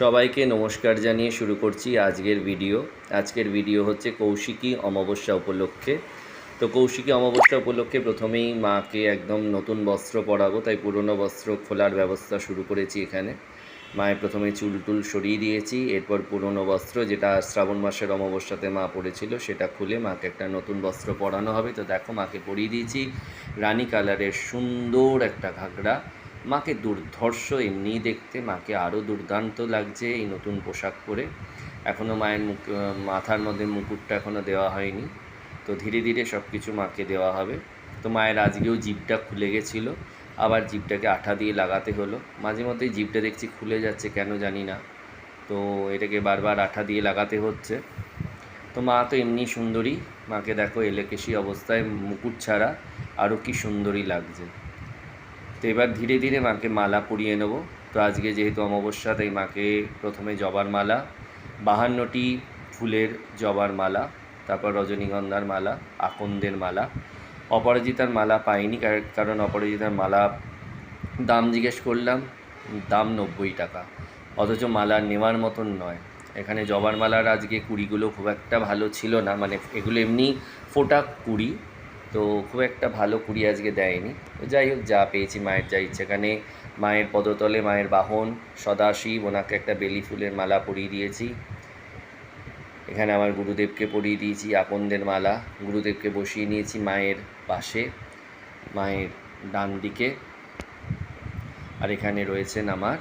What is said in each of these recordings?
সবাইকে নমস্কার জানিয়ে শুরু করছি আজকের ভিডিও। আজকের ভিডিও হচ্ছে কৌশিকী অমাবস্যা উপলক্ষে। তো কৌশিকী অমাবস্যা উপলক্ষে প্রথমেই মাকে একদম নতুন বস্ত্র পরাবো, তাই পুরনো বস্ত্র খোলার ব্যবস্থা শুরু করেছি এখানে। মায়ের প্রথমে চুল টুল সরিয়ে দিয়েছি, এরপর পুরনো বস্ত্র যেটা শ্রাবণ মাসের অমাবস্যাতে মা পরেছিল সেটা খুলে মাকে একটা নতুন বস্ত্র পরানো হবে। তো দেখো মাকে পরিয়ে দিয়েছি। রানী কালারের সুন্দর একটা ঘাগরা। মাকে দুর্ধর্ষ এমনি দেখতে। মাকে আরও দুর্দান্ত লাগছে এই নতুন পোশাক পরে। এখনও মায়ের মুখ, মাথার মধ্যে মুকুটটা এখনও দেওয়া হয়নি। তো ধীরে ধীরে সব কিছু মাকে দেওয়া হবে। তো মায়ের আজকেও জিভটা খুলে গেছিল। আবার জিভটাকে আঠা দিয়ে লাগাতে হলো। মাঝে মধ্যেই জিভটা দেখছি খুলে যাচ্ছে, কেন জানি না। তো এটাকে বারবার আঠা দিয়ে লাগাতে হচ্ছে। তো মা তো এমনি সুন্দরী। মাকে দেখো এলেকেশি অবস্থায়, মুকুট ছাড়া আরও কি সুন্দরী লাগছে। তো এবার ধীরে ধীরে মাকে মালা পরিয়ে নেব। তো আজকে যেহেতু অমাবস্যা, তাই মাকে প্রথমে জবার মালা, বাহান্নটি ফুলের জবার মালা, তারপর রজনীগন্ধার মালা, আকন্দের মালা। অপরাজিতার মালা পাইনি, কার- কারণ অপরাজিতার মালা দাম জিজ্ঞেস করলাম, দাম নব্বই টাকা। অথচ মালা নেওয়ার মতন নয়। এখানে জবার মালার আজকে কুড়িগুলো খুব একটা ভালো ছিল না মানে এগুলো এমনি ফোটা কুড়ি। তো খুব একটা ভালো কুড়ি আজকে দেয়নি। যাই হোক, যা পেয়েছি মায়ের যা ইচ্ছে। এখানে মায়ের পদতলে, মায়ের বাহন, সদাশিব, ওনাকে একটা বেলি ফুলের মালা পরিয়ে দিয়েছি। এখানে আমার গুরুদেবকে পরিয়ে দিয়েছি, আপনদের মালা। গুরুদেবকে বসিয়ে নিয়েছি মায়ের পাশে, মায়ের ডান দিকে। আর এখানে রয়েছেন আমার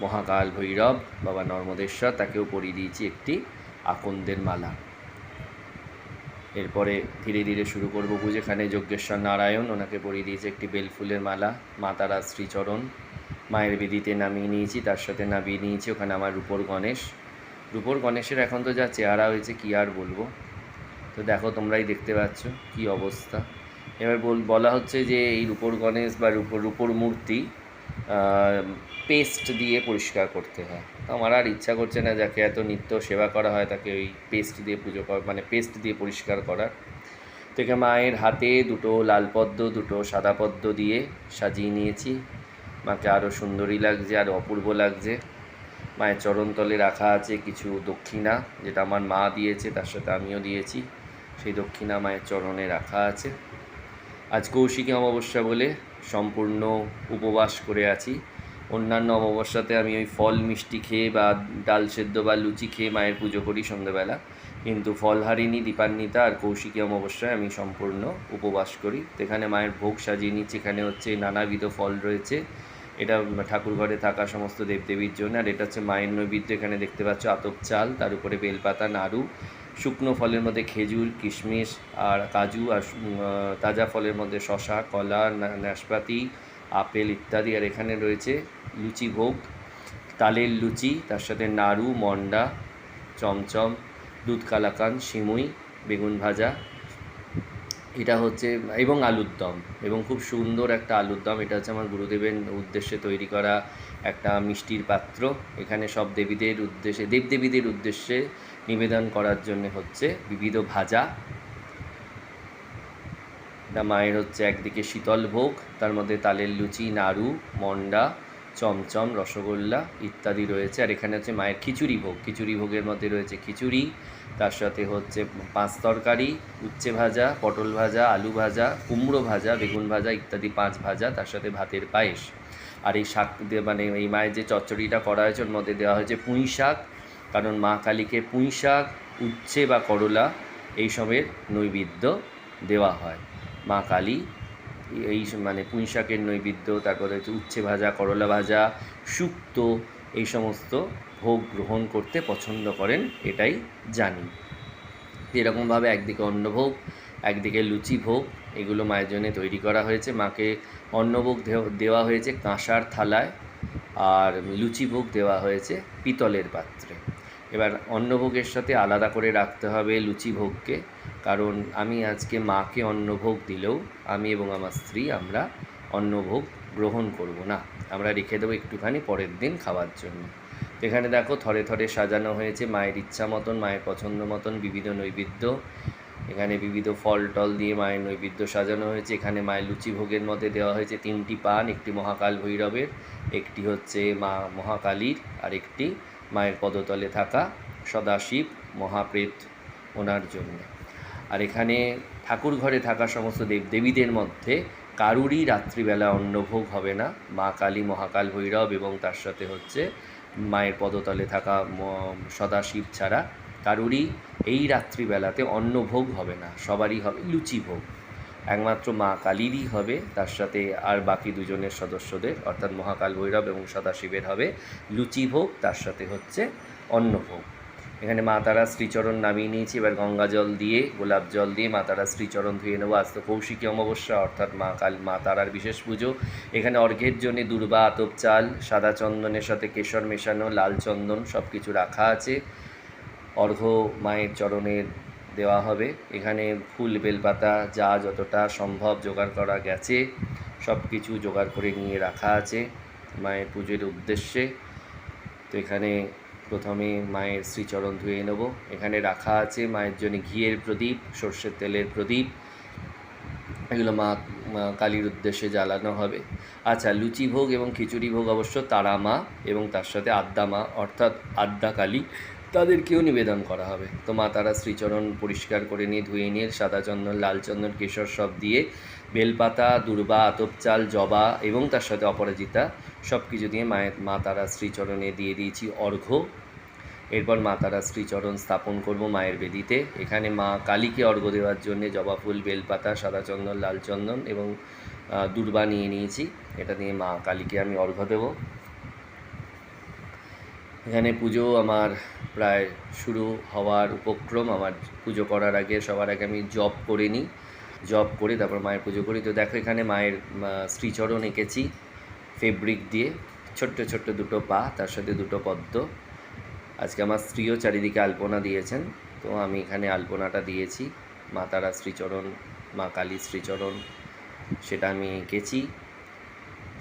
মহাকাল ভৈরব, বাবা নর্মদেশ্বর। তাকেও পরিয়ে দিয়েছি একটি আকন্দের মালা। এরপরে ধীরে ধীরে শুরু করব এখানে যজ্ঞেশ্বর নারায়ণ, ওনাকে পরিয়ে দিয়েছে একটি বেলফুলের মালা মাতারা শ্রীচরণ। মায়ের বেদিতে নামিয়ে নিয়েছি, তার সাথে নামিয়ে নিয়েছি, ওখানে আমার রূপর গণেশ। রূপর গণেশের এখন তো যা চেহারা হয়েছে, কী আর বলব? তো দেখো, তোমরাই দেখতে পাচ্ছ কী অবস্থা। এবার বল, বলা হচ্ছে যে এই রূপর গণেশ বা রূপর রূপর মূর্তি পেস্ট দিয়ে পরিষ্কার করতে হয়। আমার আর ইচ্ছা করছে না যাকে এত নিত্য সেবা করা হয় তাকে ওই পেস্ট দিয়ে পুজো করা মানে পেস্ট দিয়ে পরিষ্কার করার। এখানে মায়ের হাতে দুটো লাল পদ্ম, দুটো সাদা পদ্ম দিয়ে সাজিয়ে নিয়েছি। মাকে আরও সুন্দরী লাগছে আরও অপূর্ব লাগছে। মায়ের চরণতলে রাখা আছে কিছু দক্ষিণা, যেটা আমার মা দিয়েছে, তার সাথে আমিও দিয়েছি। সেই দক্ষিণা মায়ের চরণে রাখা আছে। আজ কৌশিকী অমাবস্যা বলে সম্পূর্ণ উপবাস করে আছি। অন্যান্য অমাবস্যাতে আমি ওই ফল মিষ্টি খেয়ে বা ডাল সেদ্ধ বা লুচি খেয়ে মায়ের পুজো করি সন্ধ্যেবেলা কিন্তু ফলহারিণী, দীপান্বিতা আর কৌশিকী অমাবস্যায় আমি সম্পূর্ণ উপবাস করি। এখানে মায়ের ভোগ সাজিয়ে নিচ্ছি, এখানে হচ্ছে নানাবিধ ফল রয়েছে। এটা ঠাকুর ঘরে থাকা সমস্ত দেবদেবীর জন্য। আর এটা হচ্ছে মায়ের নৈবেদ্য। এখানে দেখতে পাচ্ছ আতপ চাল, তার উপরে বেলপাতা, নাড়ু শুকনো ফলের মধ্যে খেজুর, কিশমিশ আর কাজু আর তাজা ফলের মধ্যে শশা কলা নাশপাতি, আপেল ইত্যাদি। আর এখানে রয়েছে লুচি ভোগ, তালের লুচি, তার সাথে নাড়ু, মন্ডা, চমচম, দুধ কালাকান, সিমুই, বেগুন ভাজা। এটা হচ্ছে, এবং আলুর দম। এবং খুব সুন্দর একটা আলুর দম। এটা হচ্ছে আমার গুরুদেবের উদ্দেশ্যে তৈরি করা একটা মিষ্টির পাত্র। এখানে সব দেবীদের উদ্দেশ্যে, দেবদেবীদের উদ্দেশ্যে নিবেদন করার জন্য হচ্ছে বিবিধ ভাজা। মায়ের হচ্ছে একদিকে শীতল ভোগ, তার মধ্যে তালের লুচি, নাড়ু, মন্ডা, চমচম, রসগোল্লা ইত্যাদি রয়েছে। আর এখানে হচ্ছে মায়ের খিচুড়ি ভোগ। খিচুড়ি ভোগের মধ্যে রয়েছে খিচুড়ি, তার সাথে হচ্ছে পাঁচ তরকারি, উচ্ছে ভাজা, পটল ভাজা, আলু ভাজা, কুমড়ো ভাজা, বেগুন ভাজা ইত্যাদি পাঁচ ভাজা, তার সাথে ভাতের পায়েস। আর এই শাক মানে এই মায়ের যে চচ্চড়িটা করা হয়েছে, ওর মধ্যে দেওয়া হয়েছে পুঁই শাক কারণ মা কালীকে পুঁই শাক উচ্ছে বা করলা এইসবের নৈবেদ্য দেওয়া হয়। মা কালী এই মানে পুঁই শাকের নৈবেদ্য, তারপরে হচ্ছে উচ্ছে ভাজা, করলা ভাজা শুক্তো এই সমস্ত ভোগ গ্রহণ করতে পছন্দ করেন, এটাই জানি। এরকমভাবে একদিকে অন্নভোগ, একদিকে লুচি ভোগ, এগুলো মায়ের জন্য তৈরি করা হয়েছে। মাকে অন্নভোগ দেও- দেওয়া হয়েছে কাঁসার থালায়, আর লুচি ভোগ দেওয়া হয়েছে পিতলের পাত্রে। এবার অন্নভোগের সাথে আলাদা করে রাখতে হবে লুচি ভোগকে। কারণ আমি আজকে মাকে অন্নভোগ দিলেও আমি এবং আমার স্ত্রী আমরা অন্নভোগ গ্রহণ করব না। আমরা রেখে দেবো একটুখানি পরের দিন খাওয়ার জন্য। এখানে দেখো থরে থরে সাজানো হয়েছে মায়ের ইচ্ছা মতন, মায়ের পছন্দ মতন বিবিধ নৈবেদ্য। এখানে বিবিধ ফল টল দিয়ে মায়ের নৈবেদ্য সাজানো হয়েছে। এখানে মায়ের লুচি ভোগের মধ্যে দেওয়া হয়েছে তিনটি পান, একটি মহাকাল ভৈরবের, একটি হচ্ছে মা মহাকালীর, আর একটি মায়ের পদতলে থাকা সদাশিব মহাপ্রেত ওনার জন্য। আর এখানে ঠাকুর ঘরে থাকা সমস্ত দেবদেবীদের মধ্যে কারুরই রাত্রিবেলা অন্নভোগ হবে না। মা কালী, মহাকাল ভৈরব এবং তার সাথে হচ্ছে মায়ের পদতলে থাকা সদাশিব ছাড়া কারুরই এই রাত্রিবেলাতে অন্নভোগ হবে না। সবারই হবে লুচি ভোগ। একমাত্র মা কালীরই হবে, তার সাথে আর বাকি দুজনের সদস্যদের, অর্থাৎ মহাকাল ভৈরব এবং সদাশিবের হবে লুচি ভোগ তার সাথে হচ্ছে অন্নভোগ। এখানে মা তারা শ্রীচরণ নামিয়ে নিয়েছি, এবার গঙ্গা জল দিয়ে, গোলাপ জল দিয়ে মা তারা শ্রীচরণ ধুয়ে নেব। আজ তো কৌশিকী অমাবস্যা, অর্থাৎ মা কাল, মা তারার বিশেষ পুজো। এখানে অর্ঘ্যের জন্য দুর্বা, আতপ চাল, সাদা চন্দনের সাথে কেশর মেশানো, লাল চন্দন সব কিছু রাখা আছে। অর্ঘ্য মায়ের চরণে দেওয়া হবে। এখানে ফুল, বেলপাতা যা যতটা সম্ভব জোগাড় করা গেছে সব কিছু জোগাড় করে নিয়ে রাখা আছে মায়ের পুজোর উদ্দেশ্যে। তো এখানে প্রথমে মায়ের শ্রীচরণ ধুয়ে নেব। এখানে রাখা আছে মায়ের জন্য ঘিয়ের প্রদীপ, সর্ষের তেলের প্রদীপ। এগুলো মা কালীর উদ্দেশ্যে জ্বালানো হবে। আচ্ছা লুচি ভোগ এবং খিচুড়ি ভোগ অবশ্য তারা মা এবং তার সাথে আদ্যা মা, অর্থাৎ আদ্যা কালী তাদেরকেও নিবেদন করা হবে। তো মা তারা শ্রীচরণ পরিষ্কার করে নিয়ে ধুয়ে নিয়ে সাদা চন্দন, লাল চন্দন, কেশর সব দিয়ে বেলপাতা, দুর্বা আতপ চাল জবা এবং তার সাথে অপরাজিতা সব কিছু দিয়ে মায়ের মা তারা শ্রীচরণে দিয়ে দিয়েছি অর্ঘ্য। এরপর মা তারা শ্রীচরণ স্থাপন করব মায়ের বেদিতে। এখানে মা কালীকে অর্ঘ্য দেওয়ার জন্য জবা ফুল, বেলপাতা, সাদা চন্দন, লাল চন্দন এবং দুর্বা নিয়ে নিয়েছি। এটা দিয়ে মা কালীকে আমি অর্ঘ্য দেবো। এখানে পুজো আমার প্রায় শুরু হওয়ার উপক্রম। আমার পুজো করার আগে, সবার আগে আমি জব করে নিই। জব করে তারপর মায়ের পুজো করি। তো দেখো এখানে মায়ের শ্রীচরণ এঁকেছি ফেব্রিক দিয়ে। ছোট্ট ছোট্ট দুটো পা, তার সাথে দুটো পদ্ম। আজকে আমার স্ত্রীও চারিদিকে আলপনা দিয়েছেন। তো আমি এখানে আলপনাটা দিয়েছি। মা তারা শ্রীচরণ, মা কালী শ্রীচরণ, সেটা আমি এঁকেছি।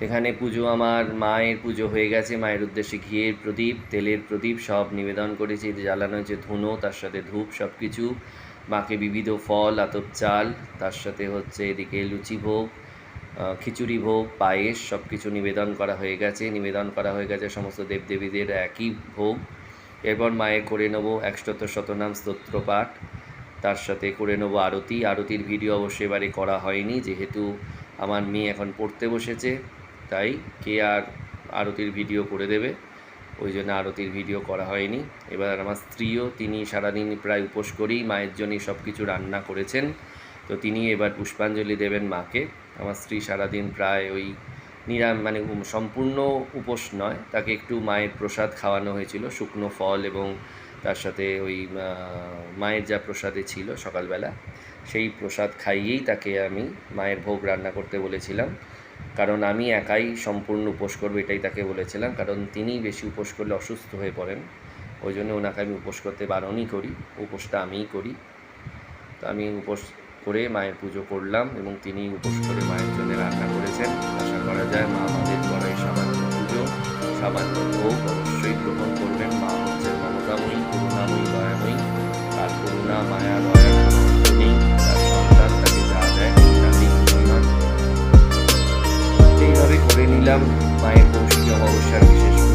এখানে পুজো আমার মায়ের পুজো হয়ে গেছে, মায়ের উদ্দেশ্যে ঘিয়ের প্রদীপ, তেলের প্রদীপ সব নিবেদন করেছি জ্বালানো হয়েছে ধুনো, তার সাথে ধূপ সব কিছু মাকে বিবিধ ফল, আতপ চাল, তার সাথে হচ্ছে এদিকে লুচি ভোগ খিচুড়ি ভোগ, পায়েস সব কিছু নিবেদন করা হয়ে গেছে, নিবেদন করা হয়ে গেছে সমস্ত দেবদেবীদের একই ভোগ। এরপর মায়ের করে নেব একশত শতনাম স্তোত্র পাঠ, তার সাথে করে নেব আরতি, আরতির ভিডিও অবশ্যই এবারে করা হয়নি, যেহেতু আমার মেয়ে এখন পড়তে বসেছে। তাই কে আর আরতির ভিডিও করে দেবে। ওই জন্য আরতির ভিডিও করা হয়নি। এবার আমার স্ত্রীও, তিনি সারাদিন প্রায় উপোস করেই মায়ের জন্যই সব কিছু রান্না করেছেন। তো তিনি এবার পুষ্পাঞ্জলি দেবেন মাকে। আমার স্ত্রী সারাদিন প্রায় ওই নিরাম মানে সম্পূর্ণ উপোস নয়। তাকে একটু মায়ের প্রসাদ খাওয়ানো হয়েছিল, শুকনো ফল এবং তার সাথে ওই মায়ের যা প্রসাদে ছিল সকালবেলা, সেই প্রসাদ খাইয়েই তাকে আমি মায়ের ভোগ রান্না করতে বলেছিলাম। কারণ আমি একাই সম্পূর্ণ উপোস করব, এটাই তাকে বলেছিলাম। কারণ তিনি বেশি উপোস করলে অসুস্থ হয়ে পড়েন। ওই জন্য ওনাকে আমি উপোস করতে বারণই করি, উপোসটা আমিই করি। তো আমি উপোস করে মায়ের পুজো করলাম এবং তিনি উপোস করে মায়ের জন্য রান্না করেছেন। আশা করা যায় মা আমাদের করাই সামান্য পুজো, সামান্য ভোগ অবশ্যই গ্রহণ করবেন। মা হচ্ছে মমতাময়ী, করুণাময়ী, দয়াময়ী। তার করুণা, মায়া, দয়া। দিলাম মায়ের কৌশিকী অমাবস্যার বিশেষ